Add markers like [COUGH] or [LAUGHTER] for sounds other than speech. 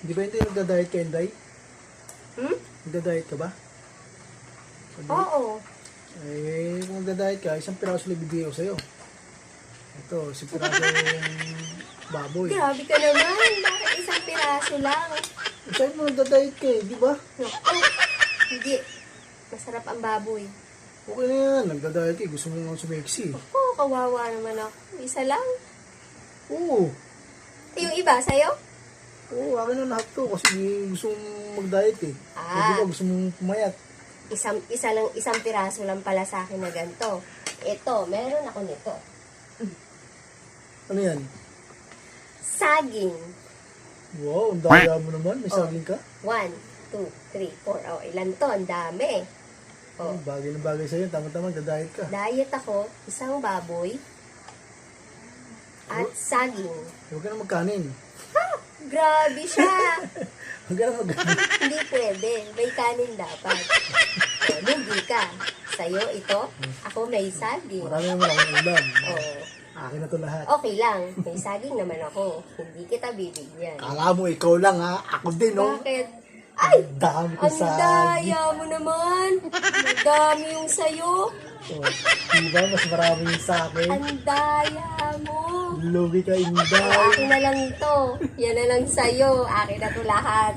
Di ba hindi nagda-diet ka, Inday? Hmm? Nagda-diet ka ba? Oo. Eh, kung nagda-diet ka, isang piraso lang bibigay ko sa'yo. Ito, isang piraso [LAUGHS] yung baboy. Grabe ka naman. Bakit isang piraso lang? Sabi mo nagda-diet ka eh, di ba? Naku, hindi. Masarap ang baboy. Okay na yan, nagda-diet ka eh. Gusto mo nga sumexy. Oh, kawawa naman ako. Isa lang. Oo. Yung iba, sa'yo? Oo, akin na lahat to kasi gusto mong mag-diet eh. Ah. Di ba gusto mong pumayat? Isang, isa lang, isang piraso lang pala sa akin na ganito. Ito, meron ako nito. Ano yan? Saging. Wow, ang daya mo naman. May saging ka? One, two, three, four. Oh, ilan to? Ang dami. Oh. Oh. Bagay na bagay sa'yo. Tama-tama, nagda-diet ka. Diet ako, isang baboy, at saging. Huwag ka na magkanin. Grabe siya. [LAUGHS] Huwag ka na magkanin. Hindi pwede. May kanin dapat. O, lugi ka. Sa'yo ito, ako may saging. Marami naman akong ulam. Oh, Akin na to lahat. okay lang. May saging naman ako. Hindi kita bibigyan. Kala mo ikaw lang ha. Ako din oh. Bakit? Ay! Ang dami ko Ang sa... daya mo naman. Madami yung sayo. Oh, diba? Mas marami yung sa akin. Ang daya. Lugi ka, Inday. Akin na lang to. Yan na lang sa'yo. Akin na to lahat.